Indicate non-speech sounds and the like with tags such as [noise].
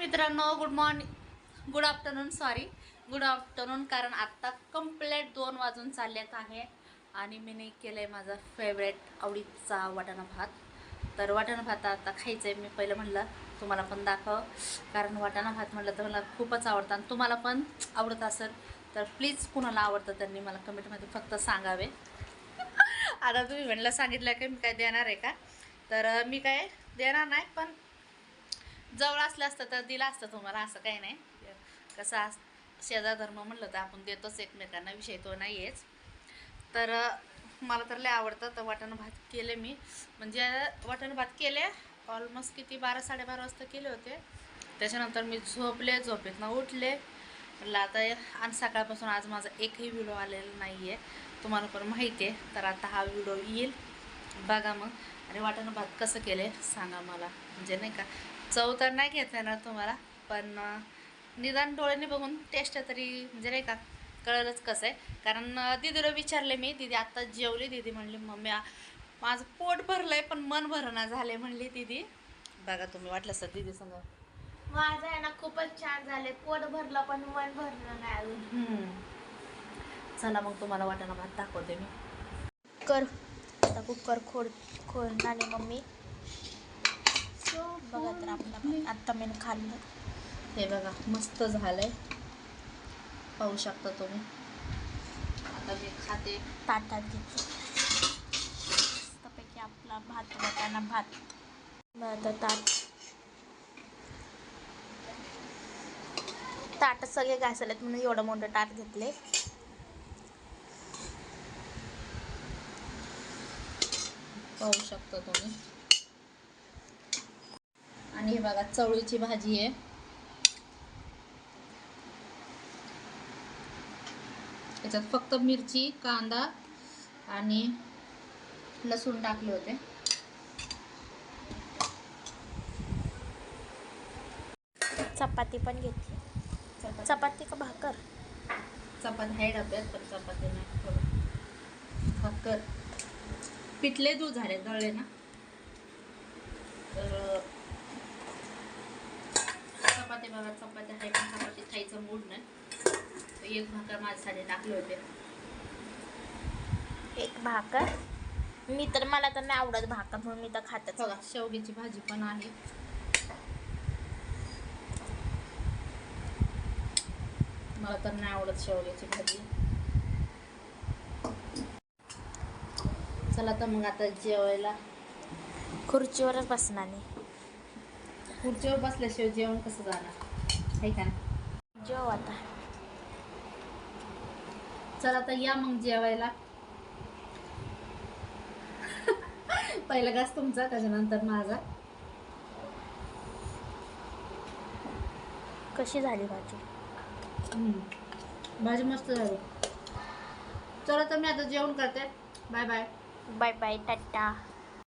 मित्रांनो good morning good afternoon sorry good afternoon कारण आत्ता कंप्लीट दोन वाजून चाललेत आहे. आणि मी नाही केलं आहे माझा फेवरेट आवडीचा वाटाणा भात. तर वाटाणा भात आता खायचं आहे मी पहिलं म्हणलं तुम्हाला पण दाखव. कारण वाटाणा भात म्हटलं तर मला खूपच आवडतं आणि तुम्हाला पण आवडत असेल तर प्लीज कुणाला आवडतं त्यांनी मला कमेंटमध्ये फक्त सांगावे. [laughs] आता तुम्ही म्हणलं सांगितलं की मी काय देणार आहे का? तर मी काय देणार नाही पण जवळ असलं असतं तर दिलं असतं तुम्हाला असं काही नाही. कसं अस शेजार धर्म म्हणलं तर आपण देतोच एकमेकांना विषय तो नाही आहेच तर मला तर लय आवडतं. तर वाटण भात केले मी. म्हणजे वाटण भात केले ऑलमोस्ट किती बारा साडेबारा वाजता केले होते. त्याच्यानंतर मी झोपले झोपेतनं उठले. म्हटलं आता आणि सकाळपासून आज माझा एकही व्हिडिओ आलेला नाही आहे तुम्हाला पण माहिती आहे. तर आता हा व्हिडिओ येईल. बघा मग. आणि वाटण भात कसं केले सांगा मला. म्हणजे नाही का चव तर नाही घेता येणार तुम्हाला पण निदान डोळ्याने बघून टेस्ट तरी म्हणजे नाही का कळलंच कसं आहे. कारण दीदीला विचारले मी दीदी आत्ता जेवली दीदी? म्हणली मम्मी माझं पोट भरलंय पण मन भरणा झाले म्हणली दीदी. बघा तुम्ही वाटलं सर दीदी सांगा. माझं आहे ना खूपच छान झाले पोट भरलं पण मन भरलं नाही अजून. चला मग तुम्हाला वाटाणा भात दाखवते मी. कर आता कुकर खोड खोडणार मम्मी. बघा तर आपला आता मी खाल्लं. हे बघा मस्त झालंय. पाहू शकता तुम्ही. आता मी खाते. ताटात घेतो. मस्तपैकी आपला भात वाटाणा भात. आता ताट. ताट सगळे घासलेत म्हणून एवढं मोठं ताट घेतले. पाहू शकता तुम्ही. आणि हे बघा चवळीची भाजी आहे. त्याच्यात फक्त मिरची कांदा आणि लसूण टाकले होते. चपाती पण घेतली. चपाती. चपाती का भाकर? चपाती आहे डब्यात पण चपाती नाही भाकर. पिठले दूध झाले दळले ना? तर अं, चपाती आहे पण चपाती खायचं मूड नाही. एक भाकर माझ्यासाठी टाकले होते. एक भाकर? मी तर मला तर नाही आवडत भाकर म्हणून मी तर खातच बघा शेवग्याची भाजी पण आहे. मला तर नाही आवडत शेवग्याची भाजी. चला तर मग आता जेवायला. खुर्चीवरच बसणार नाही खुर्चीवर बसल्याशिवाय जेवण कसं जाणार? आहे का नाही? जेव आता. चला तर या मग जेवायला. [laughs] पहिला घास तुमचा त्याच्यानंतर माझा. कशी झाली भाजी? हम्म. भाजी मस्त झाली. चला तर मी आता जेवण करते. Bye bye. Bye bye tata.